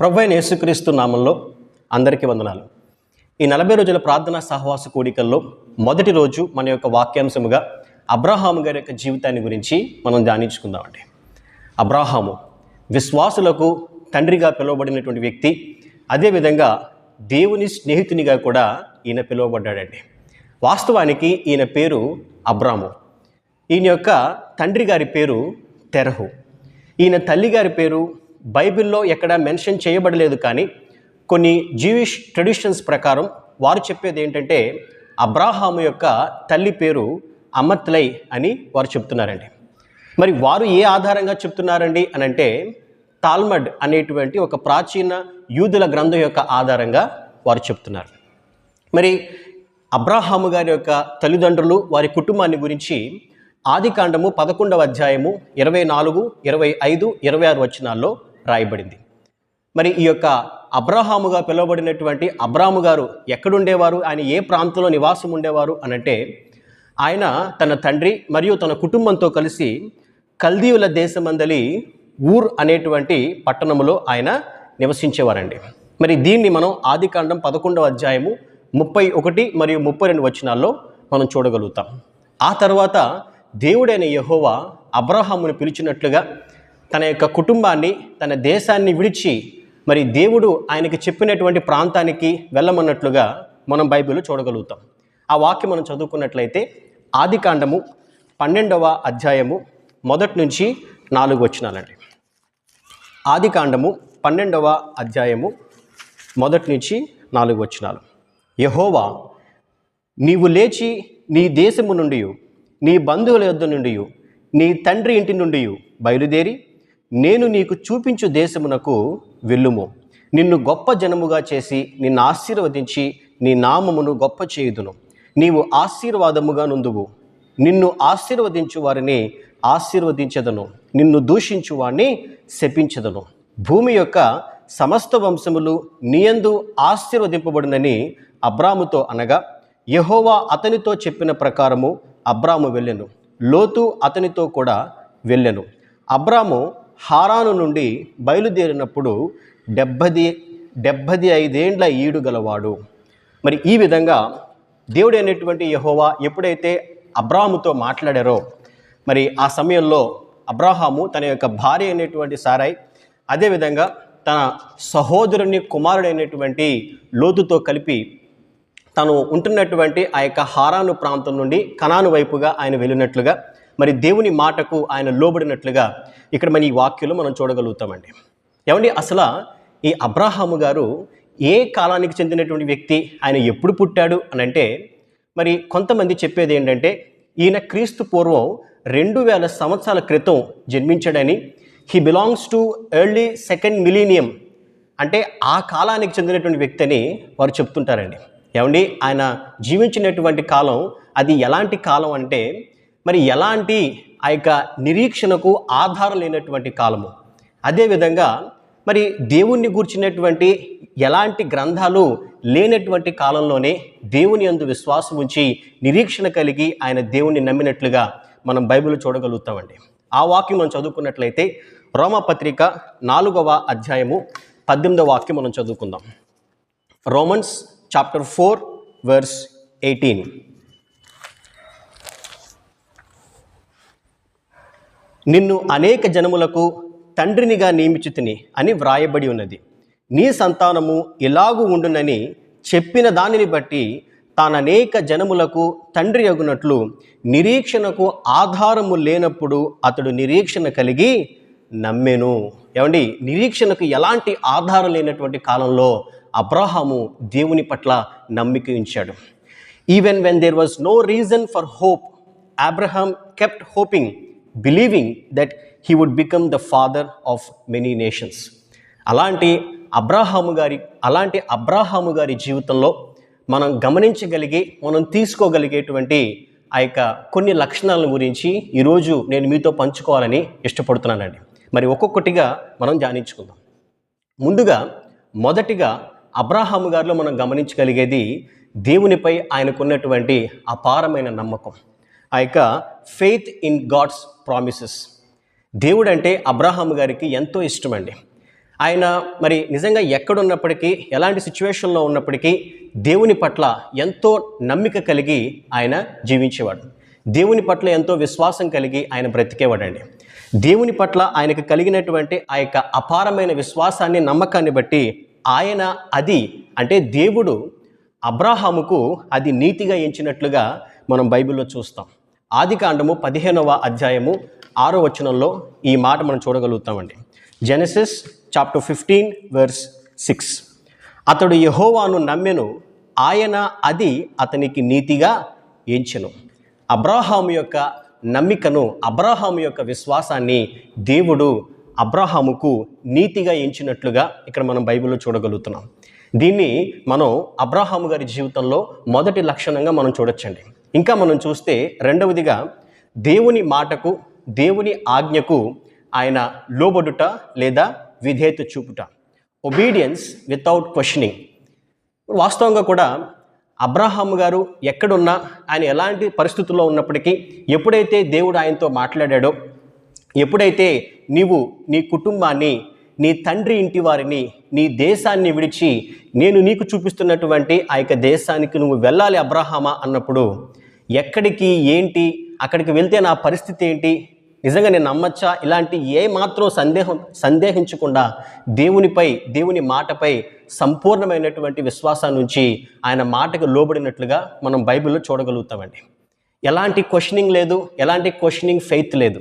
ప్రభు అయిన యేసుక్రీస్తు నామంలో అందరికీ వందనాలు. ఈ నలభై రోజుల ప్రార్థనా సహవాస కూడికల్లో మొదటి రోజు మన యొక్క వాక్యాంశముగా అబ్రహాము గారి యొక్క జీవితాన్ని గురించి మనం ధ్యానించుకుందామండి. అబ్రాహాము విశ్వాసులకు తండ్రిగా పిలువబడినటువంటి వ్యక్తి అదేవిధంగా దేవుని స్నేహితునిగా కూడా ఈయన పిలువబడ్డాడండి. వాస్తవానికి ఈయన పేరు అబ్రాము. ఈయన యొక్క తండ్రి గారి పేరు తెరహు. ఈయన తల్లి గారి పేరు బైబిల్లో ఎక్కడ మెన్షన్ చేయబడలేదు కానీ కొన్ని జీవిష్ ట్రెడిషన్స్ ప్రకారం వారు చెప్పేది ఏంటంటే అబ్రాహాము యొక్క తల్లి పేరు అమత్లై అని వారు చెప్తున్నారండి. మరి వారు ఏ ఆధారంగా చెప్తున్నారండి అని అంటే తాల్మడ్ అనేటువంటి ఒక ప్రాచీన యూదుల గ్రంథం యొక్క ఆధారంగా వారు చెప్తున్నారు. మరి అబ్రాహాము గారి యొక్క తల్లిదండ్రులు వారి కుటుంబాన్ని గురించి ఆది కాండము పదకొండవ అధ్యాయము ఇరవై నాలుగు ఇరవై ఐదు ఇరవై ఆరు వచనాల్లో రాయబడింది. మరి ఈ యొక్క అబ్రాహాముగా పిలువబడినటువంటి అబ్రాము గారు ఎక్కడుండేవారు? ఆయన ఏ ప్రాంతంలో నివాసం ఉండేవారు? అనంటే ఆయన తన తండ్రి మరియు తన కుటుంబంతో కలిసి కల్దీవుల దేశమందలి ఊర్ అనేటువంటి పట్టణములో ఆయన నివసించేవారండి. మరి దీన్ని మనం ఆదికాండం పదకొండవ అధ్యాయము ముప్పై ఒకటి మరియు ముప్పై రెండు వచనాల్లో మనం చూడగలుగుతాం. ఆ తర్వాత దేవుడైన యహోవా అబ్రహామును పిలిచినట్లుగా తన యొక్క కుటుంబాన్ని తన దేశాన్ని విడిచి మరి దేవుడు ఆయనకి చెప్పినటువంటి ప్రాంతానికి వెళ్ళమన్నట్లుగా మనం బైబిల్ చూడగలుగుతాం. ఆ వాక్యం మనం చదువుకున్నట్లయితే ఆదికాండము పన్నెండవ అధ్యాయము మొదటి నుంచి నాలుగు వచనాలండి. ఆదికాండము పన్నెండవ అధ్యాయము మొదటి నుంచి నాలుగు వచ్చినాలు యహోవా నీవు లేచి నీ దేశము నుండి నీ బంధువుల యొద్ద నుండి నీ తండ్రి ఇంటి నుండి బయలుదేరి నేను నీకు చూపించు దేశమునకు వెళ్ళుము. నిన్ను గొప్ప జనముగా చేసి నిన్ను ఆశీర్వదించి నీ నామమును గొప్ప చేయుదును. నీవు ఆశీర్వాదముగా నుందువు. నిన్ను ఆశీర్వదించు వారిని ఆశీర్వదించదను. నిన్ను దూషించు వారిని శపించదను. భూమి యొక్క సమస్త వంశములు నీయందు ఆశీర్వదింపబడినని అబ్రాముతో అనగా యహోవా అతనితో చెప్పిన ప్రకారము అబ్రాము వెళ్ళెను. లోతు అతనితో కూడా వెళ్ళెను. అబ్రాము హారాను నుండి బయలుదేరినప్పుడు డెబ్బది డెబ్బది ఐదేండ్ల ఈడు గలవాడు. మరి ఈ విధంగా దేవుడు అనేటువంటి యహోవా ఎప్పుడైతే అబ్రాహాముతో మాట్లాడారో మరి ఆ సమయంలో అబ్రాహాము తన యొక్క భార్య అయినటువంటి సారాయ్ అదేవిధంగా తన సహోదరుని కుమారుడైనటువంటి లోతుతో కలిపి తను ఉంటున్నటువంటి ఆ యొక్క హారాను ప్రాంతం నుండి కణాను వైపుగా ఆయన వెళ్ళినట్లుగా మరి దేవుని మాటకు ఆయన లోబడినట్లుగా ఇక్కడ మన ఈ వాక్యంలో మనం చూడగలుగుతామండి. ఏమండి? అసలు ఈ అబ్రాహాము గారు ఏ కాలానికి చెందినటువంటి వ్యక్తి ఆయన ఎప్పుడు పుట్టాడు అని అంటే మరి కొంతమంది చెప్పేది ఏంటంటే ఈయన క్రీస్తు పూర్వం రెండు వేల సంవత్సరాల క్రితం జన్మించాడని. He belongs to early second millennium అంటే ఆ కాలానికి చెందినటువంటి వ్యక్తి అని వారు చెప్తుంటారండి. ఏమండి? ఆయన జీవించినటువంటి కాలం అది ఎలాంటి కాలం అంటే మరి ఎలాంటి ఆ యొక్క నిరీక్షణకు ఆధారం లేనటువంటి కాలము? అదేవిధంగా మరి దేవుణ్ణి గూర్చినటువంటి ఎలాంటి గ్రంథాలు లేనటువంటి కాలంలోనే దేవుని అందు విశ్వాసం ఉంచి నిరీక్షణ కలిగి ఆయన దేవుణ్ణి నమ్మినట్లుగా మనం బైబిల్ చూడగలుగుతామండి. ఆ వాక్యం మనం చదువుకున్నట్లయితే రోమపత్రిక నాలుగవ అధ్యాయము పద్దెనిమిదవ వాక్యం మనం చదువుకుందాం. Romans chapter four verse eighteen. నిన్ను అనేక జనములకు తండ్రినిగా నియమించుతిని అని వ్రాయబడి ఉన్నది. నీ సంతానము ఇలాగూ ఉండునని చెప్పిన దానిని బట్టి తాను అనేక జనములకు తండ్రి అగునట్లు నిరీక్షణకు ఆధారము లేనప్పుడు అతడు నిరీక్షణ కలిగి నమ్మెను. ఏమండి? నిరీక్షణకు ఎలాంటి ఆధారం లేనటువంటి కాలంలో అబ్రహాము దేవుని పట్ల నమ్మిక ఉంచాడు. Even when there was no reason for hope Abraham kept hoping believing that he would become the father of many nations అలాంటి అబ్రాహాము గారి అలాంటి అబ్రాహాము గారి జీవితంలో మనం గమనించగలిగి మనం తీసుకోగలిగేటువంటి ఆ యొక్క కొన్ని లక్షణాలను గురించి ఈరోజు నేను మీతో పంచుకోవాలని ఇష్టపడుతున్నానండి. మరి ఒక్కొక్కటిగా మనం ధ్యానించుకుందాం ముందుగా మొదటిగా అబ్రాహాము గారిలో మనం గమనించగలిగేది దేవునిపై ఆయనకున్నటువంటి అపారమైన నమ్మకం. ఆ యొక్క ఫెయిత్ ఇన్ గాడ్స్ ప్రామిసెస్ దేవుడు అంటే అబ్రహాం గారికి ఎంతో ఇష్టమండి. ఆయన మరి నిజంగా ఎక్కడున్నప్పటికీ ఎలాంటి సిచ్యువేషన్లో ఉన్నప్పటికీ దేవుని పట్ల ఎంతో నమ్మిక కలిగి ఆయన జీవించేవాడు. దేవుని పట్ల ఎంతో విశ్వాసం కలిగి ఆయన బ్రతికేవాడండి. దేవుని పట్ల ఆయనకు కలిగినటువంటి ఆ యొక్క అపారమైన విశ్వాసాన్ని నమ్మకాన్ని బట్టి ఆయన అది అంటే దేవుడు అబ్రాహాముకు అది నీతిగా ఎంచినట్లుగా మనం బైబిల్లో చూస్తాం. ఆది కాండము పదిహేనవ అధ్యాయము ఆరో వచనంలో ఈ మాట మనం చూడగలుగుతామండి. Genesis chapter fifteen verse six అతడు యహోవాను నమ్మెను ఆయన అది అతనికి నీతిగా ఎంచెను. అబ్రాహాము యొక్క నమ్మికను అబ్రాహాము యొక్క విశ్వాసాన్ని దేవుడు అబ్రాహాముకు నీతిగా ఎంచినట్లుగా ఇక్కడ మనం బైబిల్లో చూడగలుగుతున్నాం. దీన్ని మనం అబ్రాహాము గారి జీవితంలో మొదటి లక్షణంగా మనం చూడొచ్చండి. ఇంకా మనం చూస్తే రెండవదిగా దేవుని మాటకు దేవుని ఆజ్ఞకు ఆయన లోబడుట లేదా విధేయత చూపుట. ఒబీడియన్స్ వితౌట్ క్వశ్చనింగ్ వాస్తవంగా కూడా అబ్రహాం గారు ఎక్కడున్నా ఆయన ఎలాంటి పరిస్థితుల్లో ఉన్నప్పటికీ ఎప్పుడైతే దేవుడు ఆయనతో మాట్లాడాడో ఎప్పుడైతే నీవు నీ కుటుంబాన్ని నీ తండ్రి ఇంటి వారిని నీ దేశాన్ని విడిచి నేను నీకు చూపిస్తున్నటువంటి ఆ యొక్క దేశానికి నువ్వు వెళ్ళాలి అబ్రహామా అన్నప్పుడు ఎక్కడికి ఏంటి అక్కడికి వెళ్తే నా పరిస్థితి ఏంటి? నిజంగా నేను నమ్మచ్చా? ఇలాంటి ఏ మాత్రం సందేహం సందేహించకుండా దేవునిపై దేవుని మాటపై సంపూర్ణమైనటువంటి విశ్వాసం నుంచి ఆయన మాటకు లోబడినట్లుగా మనం బైబిల్లో చూడగలుగుతామండి. ఎలాంటి క్వశ్చనింగ్ లేదు ఎలాంటి క్వశ్చనింగ్ ఫెయిత్ లేదు.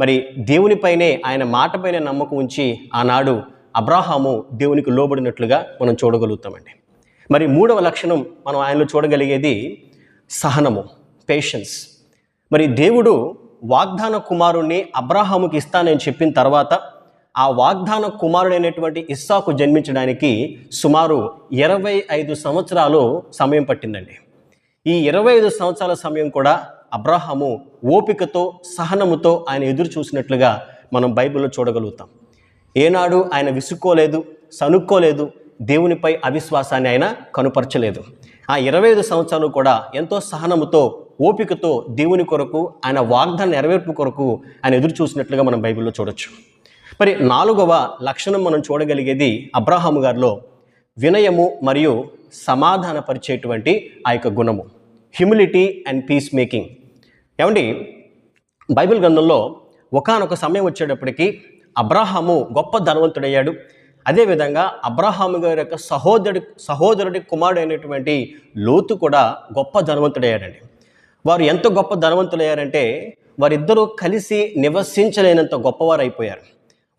మరి దేవునిపైనే ఆయన మాటపైనే నమ్మకం ఉంచి ఆనాడు అబ్రాహాము దేవునికి లోబడినట్లుగా మనం చూడగలుగుతామండి. మరి మూడవ లక్షణం మనం ఆయనలో చూడగలిగేది సహనము. పేషెన్స్ మరి దేవుడు వాగ్దాన కుమారుణ్ణి అబ్రాహాముకి ఇస్తానని చెప్పిన తర్వాత ఆ వాగ్దాన కుమారుడైనటువంటి ఇస్సాకు జన్మించడానికి సుమారు ఇరవై ఐదు సంవత్సరాలు సమయం పట్టిందండి. ఈ ఇరవై ఐదు సంవత్సరాల సమయం కూడా అబ్రాహాము ఓపికతో సహనముతో ఆయన ఎదురు చూసినట్లుగా మనం బైబిల్లో చూడగలుగుతాం. ఏనాడు ఆయన విసుక్కోలేదు సనుక్కోలేదు దేవునిపై అవిశ్వాసాన్ని ఆయన కనుపరచలేదు. ఆ ఇరవై ఐదు సంవత్సరాలు కూడా ఎంతో సహనముతో ఓపికతో దేవుని కొరకు ఆయన వాగ్దాన నెరవేర్పు కొరకు ఆయన ఎదురు చూసినట్లుగా మనం బైబిల్లో చూడొచ్చు. మరి నాలుగవ లక్షణం మనం చూడగలిగేది అబ్రాహాము గారిలో వినయము మరియు సమాధానపరిచేటువంటి ఆ యొక్క గుణము హ్యూమిలిటీ అండ్ పీస్ మేకింగ్ ఏమండి? బైబిల్ గ్రంథంలో ఒకానొక సమయం వచ్చేటప్పటికి అబ్రాహాము గొప్ప ధనవంతుడయ్యాడు. అదేవిధంగా అబ్రాహాము గారి యొక్క సహోదరుడి సహోదరుడి కుమారుడైనటువంటి లోతు కూడా గొప్ప ధనవంతుడయ్యాడండి. వారు ఎంత గొప్ప ధనవంతులయ్యారంటే వారిద్దరూ కలిసి నివసించలేనంత గొప్పవారు అయిపోయారు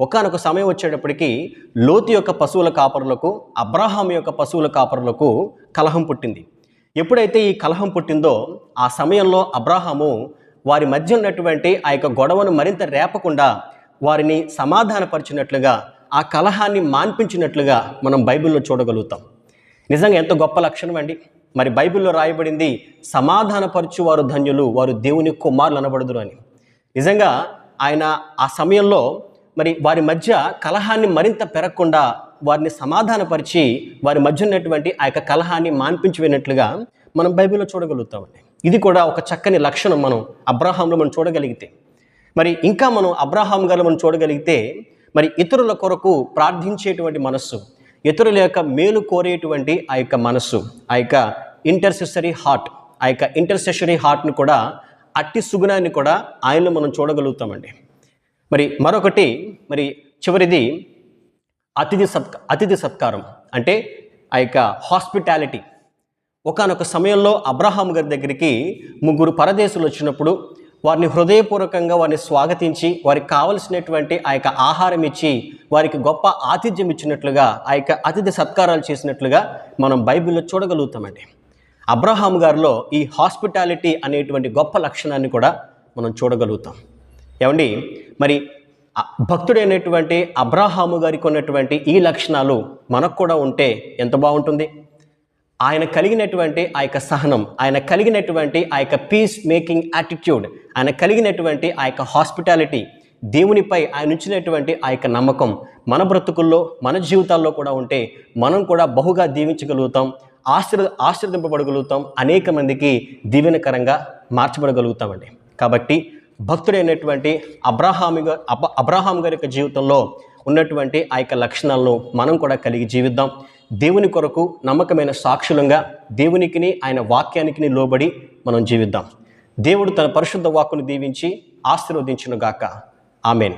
ఒకానొక సమయం వచ్చేటప్పటికి లోతు యొక్క పశువుల కాపరులకు అబ్రహాం యొక్క పశువుల కాపరులకు కలహం పుట్టింది. ఎప్పుడైతే ఈ కలహం పుట్టిందో ఆ సమయంలో అబ్రహాము వారి మధ్య ఉన్నటువంటి ఆ యొక్క గొడవను మరింత రేపకుండా వారిని సమాధానపరిచినట్లుగా ఆ కలహాన్ని మాన్పించినట్లుగా మనం బైబిల్లో చూడగలుగుతాం. నిజంగా ఎంత గొప్ప లక్షణం అండి. మరి బైబిల్లో రాయబడింది సమాధానపరచు వారు ధన్యులు వారు దేవుని కుమారులు అనబడదురు అని. నిజంగా ఆయన ఆ సమయంలో మరి వారి మధ్య కలహాన్ని మరింత పెరగకుండా వారిని సమాధానపరిచి వారి మధ్య ఉన్నటువంటి ఆ యొక్క కలహాన్ని మాన్పించిపోయినట్లుగా మనం బైబిల్లో చూడగలుగుతామండి. ఇది కూడా ఒక చక్కని లక్షణం మనం అబ్రాహాంలో మనం చూడగలిగితే. మరి ఇంకా మనం అబ్రాహాం గారు మనం చూడగలిగితే మరి ఇతరుల కొరకు ప్రార్థించేటువంటి మనస్సు ఇతరుల యొక్క మేలు కోరేటువంటి ఆ యొక్క మనస్సు ఆ యొక్క ఇంటర్సెసరీ హార్ట్ ఆ యొక్క ఇంటర్సెసరీ హార్ట్ని కూడా అట్టి సుగుణాన్ని కూడా ఆయనలో మనం చూడగలుగుతామండి. మరి మరొకటి మరి చివరిది అతిథి సత్క అతిథి సత్కారం. అంటే ఆ యొక్క హాస్పిటాలిటీ ఒకానొక సమయంలో అబ్రహాం గారి దగ్గరికి ముగ్గురు పరదేశులు వచ్చినప్పుడు వారిని హృదయపూర్వకంగా వారిని స్వాగతించి వారికి కావలసినటువంటి ఆ యొక్క ఆహారం ఇచ్చి వారికి గొప్ప ఆతిథ్యం ఇచ్చినట్లుగా ఆ యొక్క అతిథి సత్కారాలు చేసినట్లుగా మనం బైబిల్లో చూడగలుగుతామండి. అబ్రహాం గారిలో ఈ హాస్పిటాలిటీ అనేటువంటి గొప్ప లక్షణాన్ని కూడా మనం చూడగలుగుతాం. ఏమండి? మరి భక్తుడైనటువంటి అబ్రాహాము గారికి ఉన్నటువంటి ఈ లక్షణాలు మనకు కూడా ఉంటే ఎంత బాగుంటుంది? ఆయన కలిగినటువంటి ఆ యొక్క సహనం ఆయన కలిగినటువంటి ఆ యొక్క పీస్ మేకింగ్ యాటిట్యూడ్ ఆయన కలిగినటువంటి ఆ యొక్క హాస్పిటాలిటీ దేవునిపై ఆయన ఉంచినటువంటి ఆ యొక్క నమ్మకం మన బ్రతుకుల్లో మన జీవితాల్లో కూడా ఉంటే మనం కూడా బహుగా దీవించగలుగుతాం ఆశ్ర ఆశీర్దింపబడగలుగుతాం అనేక మందికి దీవెనకరంగా మార్చబడగలుగుతామండి. కాబట్టి భక్తుడైనటువంటి అబ్రాహామి అబ అబ్రాహాం గారి యొక్క జీవితంలో ఉన్నటువంటి ఆ యొక్క లక్షణాలను మనం కూడా కలిగి జీవిద్దాం. దేవుని కొరకు నమ్మకమైన సాక్షులంగా దేవునికిని ఆయన వాక్యానికిని లోబడి మనం జీవిద్దాం. దేవుడు తన పరిశుద్ధ వాక్కును దీవించి ఆశీర్వదించునుగాక. ఆమెన్.